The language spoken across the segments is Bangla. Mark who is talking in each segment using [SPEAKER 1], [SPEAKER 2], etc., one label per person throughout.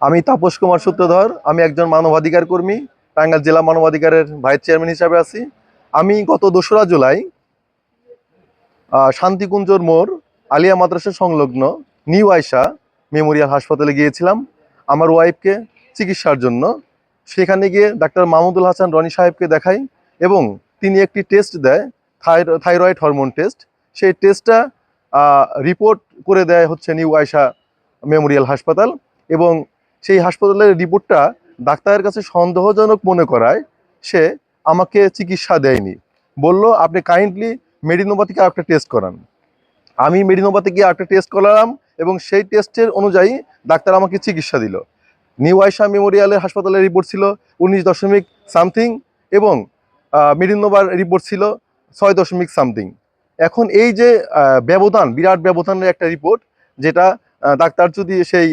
[SPEAKER 1] আমি তাপস কুমার সূত্রধর, আমি একজন মানবাধিকার কর্মী, টাঙ্গাইল জেলা মানবাধিকারের ভাইস চেয়ারম্যান হিসাবে আছি। আমি গত দোসরা জুলাই শান্তিকুঞ্জর মোড়, আলিয়া মাদ্রাসা সংলগ্ন নিউ আয়সা মেমোরিয়াল হাসপাতালে গিয়েছিলাম। আমার ওয়াইফকে চিকিৎসার জন্য। সেখানে গিয়ে ডাক্তার মাহমুদুল হাসান রনি সাহেবকে দেখাই এবং তিনি একটি টেস্ট দেয়, থাইর- থাইরয়েড হরমোন টেস্ট। সেই টেস্টটা রিপোর্ট করে দেয় হচ্ছে নিউ আয়সা মেমোরিয়াল হাসপাতাল এবং সেই হাসপাতালের রিপোর্টটা ডাক্তারের কাছে সন্দেহজনক মনে করায়, সে আমাকে চিকিৎসা দেয়নি। বলল, আপনি কাইন্ডলি মেডিনোভা থেকে একটা টেস্ট করান। আমি মেডিনোভা থেকে একটা টেস্ট করালাম এবং সেই টেস্টের অনুযায়ী ডাক্তার আমাকে চিকিৎসা দিল। নিউ আয়সা মেমোরিয়ালের হাসপাতালের রিপোর্ট ছিল উনিশ দশমিক সামথিং এবং মেডিনোভার রিপোর্ট ছিল ছয় দশমিক সামথিং। এখন এই যে ব্যবধান, বিরাট ব্যবধানের একটা রিপোর্ট, যেটা ডাক্তার যদি সেই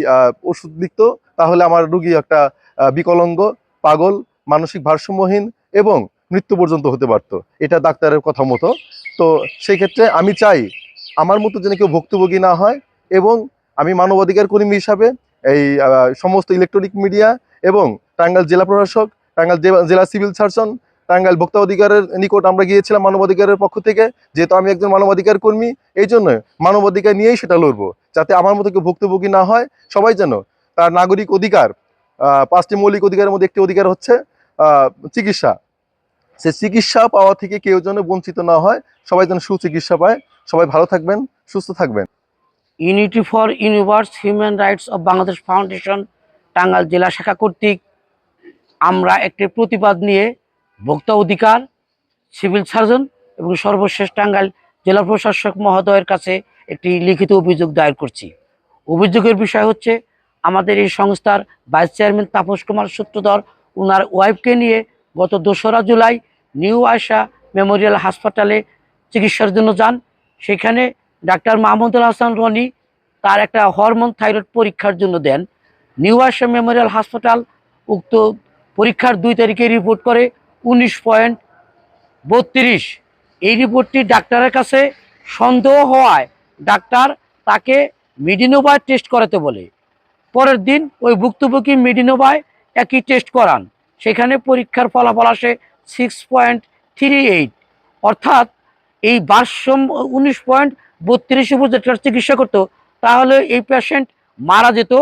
[SPEAKER 1] ওষুধ লিখত তাহলে আমার রুগী একটা বিকলাঙ্গ, পাগল, মানসিক ভারসাম্যহীন এবং মৃত্যু পর্যন্ত হতে পারত। এটা ডাক্তারের কথা মতো। তো সেই ক্ষেত্রে আমি চাই, আমার মতো যেন কেউ ভুক্তভোগী না হয় এবং আমি মানবাধিকার কর্মী হিসাবে এই সমস্ত ইলেকট্রনিক মিডিয়া এবং টাঙ্গাইল জেলা প্রশাসক, টাঙ্গাইল জেলা- সিভিল সার্জন টাঙ্গাইল ভোক্তা অধিকারের নিকট আমরা গিয়েছিলাম মানবাধিকারের পক্ষ থেকে, যেহেতু আমি একজন মানবাধিকার কর্মী, এই জন্য মানবাধিকার নিয়েই সেটা লড়বো। যাতে আমার মতো কেউ ভুক্তভোগী না হয়, সবাই যেন তার নাগরিক অধিকার পাঁচটি মৌলিক অধিকারের মধ্যে একটি অধিকার হচ্ছে চিকিৎসা। সে চিকিৎসা পাওয়া থেকে কেউ যেন বঞ্চিত না হয়, সবাই যেন সুচিকিৎসা পায়। সবাই ভালো থাকবেন, সুস্থ থাকবেন।
[SPEAKER 2] Unity for Universe Human Rights of Bangladesh Foundation Tangail জেলা শাখা কর্তৃক আমরা একটি প্রতিবাদ নিয়ে ভোক্তা অধিকার, সিভিল সার্জন এবং সর্বশেষ টাঙ্গাইল জেলা প্রশাসক মহোদয়ের কাছে একটি লিখিত অভিযোগ দায়ের করছি। অভিযোগের বিষয় হচ্ছে আমাদের এই সংস্থার ভাইস চেয়ারম্যান তাপস কুমার সূত্রধর ওনার ওয়াইফকে নিয়ে গত দোসরা জুলাই নিউ আয়সা মেমোরিয়াল হাসপাতালে চিকিৎসার জন্য যান। সেখানে ডাক্তার মাহমুদুল হাসান রনি তার একটা হরমোন থাইরয়েড পরীক্ষার জন্য দেন। নিউ আশা মেমোরিয়াল হাসপাতাল উক্ত পরীক্ষার দুই তারিখে রিপোর্ট করে উনিশ পয়েন্ট বত্রিশ। এই রিপোর্টটি ডাক্তারের কাছে সন্দেহ হওয়ায় ডাক্তার তাকে মিডিনোভায় টেস্ট করাতে বলে। পরের দিন ওই ভুক্তভোগী মিডিনোভায় একই টেস্ট করান। সেখানে পরীক্ষার ফলাফল আসে সিক্স পয়েন্ট থ্রি এইট অর্থাৎ এই ভারসাম্য উনিশ পয়েন্ট বত্রিশ উপর যেটার চিকিৎসা করতো, তাহলে এই পেশেন্ট মারা যেত,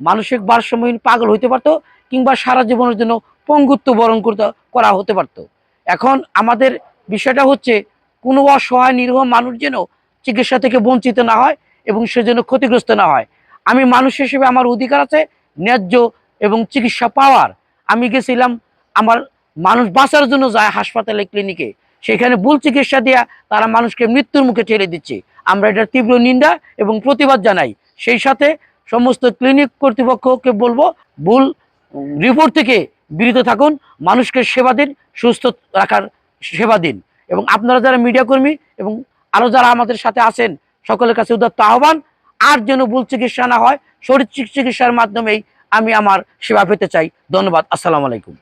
[SPEAKER 2] মানসিক ভারসাম্যহীন পাগল হইতে পারতো, কিংবা সারা জীবনের জন্য পঙ্গুত্ব বরণ করতে, করা হতে পারতো। এখন আমাদের বিষয়টা হচ্ছে, কোনো অসহায় নিরীহ মানুষ যেন চিকিৎসা থেকে বঞ্চিত না হয় এবং সে যেন ক্ষতিগ্রস্ত না হয়। আমি মানুষ হিসেবে আমার অধিকার আছে, ন্যায্য এবং চিকিৎসা পাওয়ার। আমি গেছিলাম আমার মানুষ বাঁচার জন্য যায় হাসপাতালে ক্লিনিকে সেখানে ভুল চিকিৎসা দেওয়া তারা মানুষকে মৃত্যুর মুখে ঠেলে দিচ্ছে। আমরা এটার তীব্র নিন্দা এবং প্রতিবাদ জানাই। সেই সাথে সমস্ত ক্লিনিক কর্তৃপক্ষকে বলব, ভুল রিপোর্ট থেকে বিরত থাকুন। মানুষকে সেবা দিন, সুস্থ রাখার সেবা দিন। এবং আপনারা যারা মিডিয়া কর্মী এবং আরও যারা আমাদের সাথে আছেন, সকলের কাছে উদাত্ত আহ্বান। আর যেন ভুল চিকিৎসা না হয় শরীর চিকিৎসার মাধ্যমেই আমি আমার সেবা পেতে চাই। ধন্যবাদ, আসসালামু আলাইকুম।